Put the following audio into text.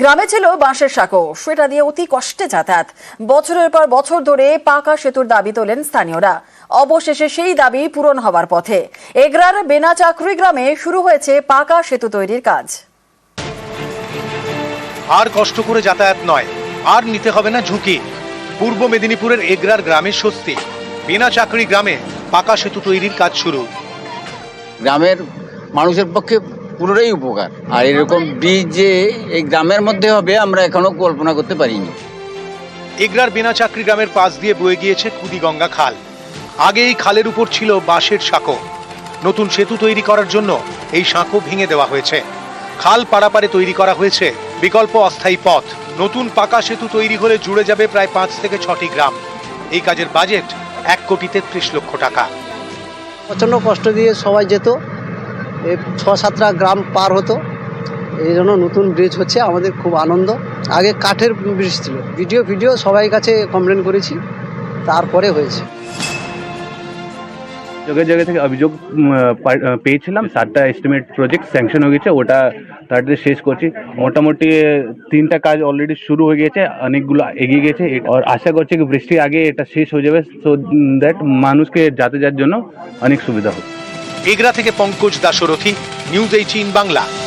গ্রামে ছিল বাঁশের সাঁকো। সেটা দিয়ে অতি কষ্টে যাতায়াত। বছরের পর বছর ধরে পাকা সেতুর দাবি তোলেন স্থানীয়রা। অবশেষে সেই দাবি পূরণ হবার পথে। এগরার বেনা চাকরি গ্রামে শুরু হয়েছে পাকা সেতু তৈরির কাজ। আর কষ্ট করে যাতায়াত নয়। আর নিতে হবে না ঝুঁকি। পূর্ব মেদিনীপুরের এগরার গ্রামের স্বস্তি। বিনা চাকরি গ্রামে পাকা সেতু তৈরির কাজ শুরু। গ্রামের মানুষের পক্ষে পুরোটাই উপকার। আর এরকম ব্রিজ যে এই গ্রামের মধ্যে হবে আমরা এখনও কল্পনা করতে পারিনি। এগরার বিনা চাকরি গ্রামের পাশ দিয়ে বয়ে গিয়েছে কুদিগঙ্গা খাল। আগে এই খালের উপর ছিল বাঁশের সাঁকো। নতুন সেতু তৈরি করার জন্য এই সাঁকো ভেঙে দেওয়া হয়েছে। খাল পাড়াপাড়ে তৈরি করা হয়েছে। বিকল্প অস্থায়ী পথ। নতুন পাকা সেতু তৈরি হলে জুড়ে যাবে প্রায় পাঁচ থেকে ছটি গ্রাম। এই কাজের বাজেট এক কোটি তেত্রিশ লক্ষ টাকা। প্রচণ্ড কষ্ট দিয়ে সবাই যেত। ছ সাতটা গ্রাম পার হতো। এই জন্য নতুন ব্রিজ হচ্ছে, আমাদের খুব আনন্দ। আগে কাঠের ব্রিজ ছিল। ভিডিও ভিডিও সবাই কাছে কমপ্লেন করেছি। তারপরে হয়েছে। জায়গায় জায়গা থেকে অভিযোগ পেয়েছিলাম। সাতটা এস্টিমেট প্রজেক্ট স্যাংশন হয়ে গেছে, ওটা তাড়াতাড়ি শেষ করছি। মোটামুটি তিনটা কাজ অলরেডি শুরু হয়ে গেছে, অনেকগুলো এগিয়ে গেছে। আর আশা করছি কি বৃষ্টির আগে এটা শেষ হয়ে যাবে সো দ্যাট মানুষকে যাতে যাতায়াতের জন্য অনেক সুবিধা হবে এগরা থেকে পঙ্কজ দাসরথী নিউজ এইটিন বাংলা।